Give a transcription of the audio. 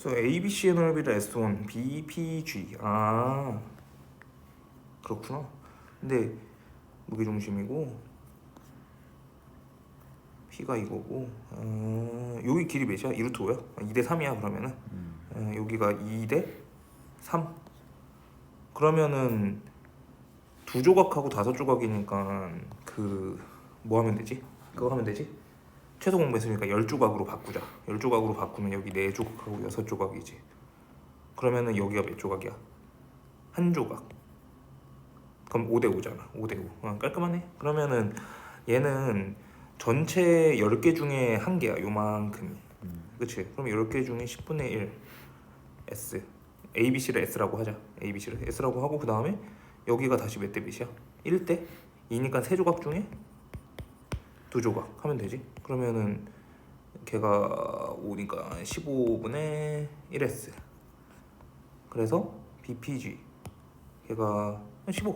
그래서 ABC의 넓이를 S1, BPG. 아 그렇구나. 근데 무게 중심이고 P가 이거고 어, 여기 길이 몇이야? 2루트 5야? 2대 3이야 그러면은 어, 여기가 2대 3 그러면은 두 조각하고 다섯 조각이니까 그 뭐 하면 되지? 그거 하면 되지? 최소 공배수니까 10조각으로 바꾸자. 10조각으로 바꾸면 여기 4조각하고 6조각이지. 그러면은 여기가 몇 조각이야? 한 조각. 그럼 5대 5잖아. 5대 5 어, 깔끔하네? 그러면은 얘는 전체 10개 중에 한 개야 요만큼이. 그치? 그럼 10개 중에 10분의 1 S. ABC를 S라고 하자. ABC를 S라고 하고 그 다음에 여기가 다시 몇 대 몇이야? 1대? 2니까 세 조각 중에 두 조각 하면 되지? 그러면은 걔가 5니까 15분의 1S 그래서 BPG 걔가 15